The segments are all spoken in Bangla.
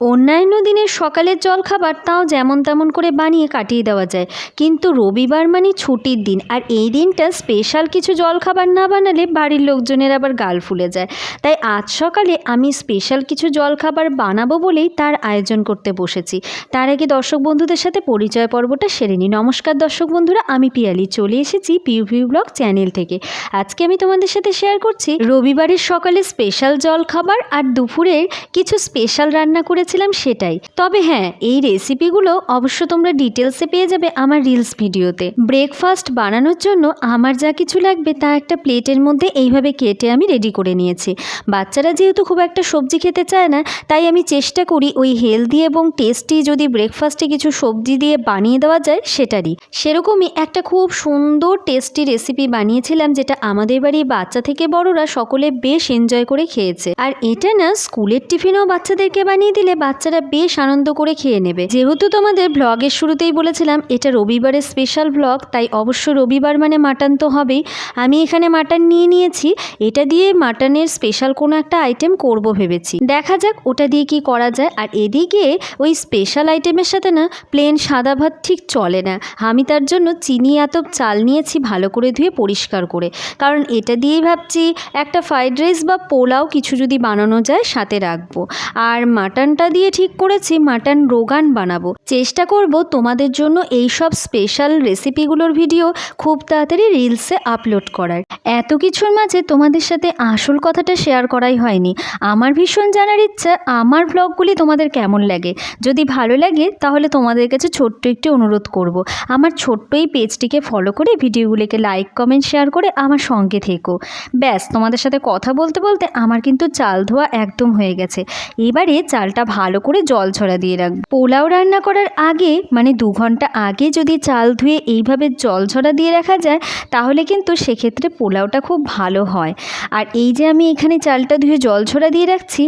অন্যান্য দিনের সকালের জলখাবার তাও যেমন তেমন করে বানিয়ে কাটিয়ে দেওয়া যায়। কিন্তু রবিবার মানে ছুটির দিন, আর এই দিনটা স্পেশাল কিছু জলখাবার না বানালে বাড়ির লোকজনের আবার গাল ফুলে যায়। তাই আজ সকালে আমি স্পেশাল কিছু জলখাবার বানাবো বলেই তার আয়োজন করতে বসেছি। তার আগে দর্শক বন্ধুদের সাথে পরিচয় পর্বটা সেরে নিই। নমস্কার দর্শক বন্ধুরা, আমি পিয়ালি, চলে এসেছি পিউ ভিউ ব্লগ চ্যানেল থেকে। আজকে আমি তোমাদের সাথে শেয়ার করছি রবিবারের সকালে স্পেশাল জলখাবার আর দুপুরের কিছু স্পেশাল রান্না করেছিলাম সেটাই। তবে হ্যাঁ এই রেসিপিগুলো অবশ্য তোমরা ডিটেলসে পেয়ে যাবে আমার রিলস ভিডিওতে ব্রেকফাস্ট বানানোর জন্য আমার যা কিছু লাগবে তা একটা প্লেটের মধ্যে এইভাবে কেটে আমি রেডি করে নিয়েছি। বাচ্চারা যেহেতু খুব একটা সবজি খেতে চায় না, তাই আমি চেষ্টা করি ওই হেলদি এবং টেস্টি যদি ব্রেকফাস্টে কিছু সবজি দিয়ে বানিয়ে দেওয়া যায় সেটারই। সেরকমই একটা খুব সুন্দর টেস্টি রেসিপি বানিয়েছিলাম যেটা আমাদের বাড়ির বাচ্চা থেকে বড়রা সকলে বেশ এনজয় করে খেয়েছে। আর এটা না, স্কুলের টিফিনও বাচ্চাদেরকে বানিয়ে দিলে বাচ্চারা বেশ আনন্দ করে খেয়ে নেবে। যেহেতু তোমাদের ব্লগের শুরুতেই বলেছিলাম, এটা রবিবারের স্পেশাল ব্লগ তাই অবশ্য রবিবার মানে মাটন তো হবেই। আমি এখানে মাটন নিয়ে নিয়েছি, এটা দিয়ে মাটনের স্পেশাল কোনো একটা আইটেম করব ভেবেছি। দেখা যাক ওটা দিয়ে কি করা যায়। আর এদিকে ওই স্পেশাল আইটেমের সাথে না প্লেন সাদা ভাত ঠিক চলে না। আমি তার জন্য চিনি আতপ চাল নিয়েছি ভালো করে ধুয়ে পরিষ্কার করে। কারণ এটা দিয়েই ভাবছি, একটা ফ্রাইড রাইস বা পোলাও কিছু যদি বানানো যায়, সাথে রাখব। আর মাটনটা দিয়ে ঠিক করেছি, মাটন রোগান বানাবো। চেষ্টা করব তোমাদের জন্য এই সব স্পেশাল রেসিপিগুলোর ভিডিও খুব তাড়াতাড়ি রিলসে আপলোড করার। এত কিছুর মাঝে তোমাদের সাথে আসল কথাটা শেয়ার করাই হয়নি। আমার ভীষণ জানার ইচ্ছা, আমার ব্লগগুলি তোমাদের কেমন লাগে? যদি ভালো লাগে, তাহলে তোমাদের কাছে ছোট্ট একটি অনুরোধ করব। আমার ছোট্ট এই পেজটিকে ফলো করে ভিডিওগুলিকে লাইক কমেন্ট শেয়ার করে আমার সঙ্গে থেকো। ব্যাস, তোমাদের সাথে কথা বলতে বলতে আমার কিন্তু চাল ধোয়া একদম হয়ে গেছে। এবারে চালটা ভালো করে জল ছড়া দিয়ে রাখব। পোলাও রান্না করার আগে মানে দু ঘণ্টা আগে যদি চাল ধুয়ে এইভাবে জল ছড়া দিয়ে রাখা যায়, তাহলে কিন্তু সেক্ষেত্রে পোলাওটা খুব ভালো হয়। আর এই যে আমি এখানে চালটা ধুয়ে জল ছড়া দিয়ে রাখছি,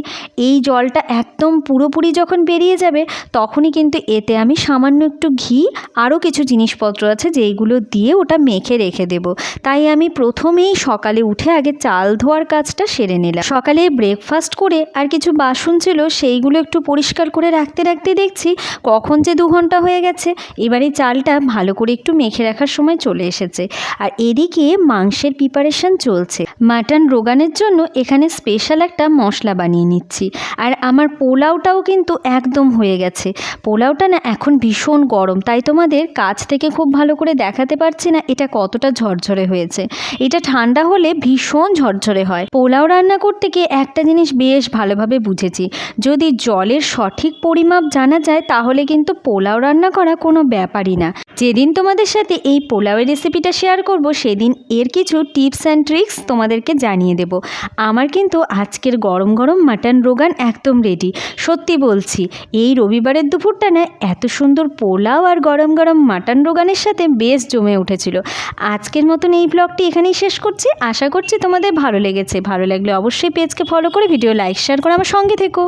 এই জলটা একদম পুরোপুরি যখন বেরিয়ে যাবে, তখনই কিন্তু এতে আমি সামান্য একটু ঘি, আরও কিছু জিনিসপত্র আছে যেইগুলো দিয়ে ওটা মেখে রেখে দেব। তাই আমি প্রথমেই সকালে উঠে আগে চাল ধোয়ার কাজটা সেরে নিলাম। সকালে ব্রেকফাস্ট করে আর কিছু বাসন ছিল, সেইগুলো একটু পরিষ্কার করে রাখতে রাখতে দেখছি কখন যে দু ঘণ্টা হয়ে গেছে। এবারে চালটা ভালো করে একটু মেখে রাখার সময় চলে এসেছে। আর এদিকে মাংসের প্রিপারেশন চলছে। মাটন রোগানের জন্য এখানে স্পেশাল একটা মশলা বানিয়ে নিচ্ছি। আর আমার পোলাওটাও কিন্তু একদম হয়ে গেছে। পোলাওটা না এখন ভীষণ গরম, তাই তোমাদের কাছ থেকে খুব ভালো করে দেখাতে পারছি না এটা কতটা ঝরঝরে হয়েছে। এটা ঠান্ডা হলে ভীষণ ঝরঝরে হয়। পোলাও রান্না করতে গিয়ে একটা জিনিস বেশ ভালোভাবে বুঝেছি। যদি জলের সঠিক পরিমাপ জানা যায়, তাহলে কিন্তু পোলাও রান্না করা কোনো ব্যাপারই না। যেদিন তোমাদের সাথে এই পোলাওয়ের রেসিপিটা শেয়ার করব, সেদিন এর কিছু টিপস অ্যান্ড ট্রিক্স তোমাদেরকে জানিয়ে দেব। আমার কিন্তু আজকের গরম গরম মাটন রোগান একদম রেডি সত্যি বলছি, এই রবিবারের দুপুরটা না এত সুন্দর পোলাও আর গরম গরম মাটন রোগানের সাথে বেশ জমে উঠেছিল। আজকের মতন এই ব্লগটি এখানেই শেষ করছি। আশা করছি তোমাদের ভালো লেগেছে। ভালো লাগলে অবশ্যই পেজকে ফলো করে ভিডিও লাইক শেয়ার করে আমার সঙ্গে থেকো।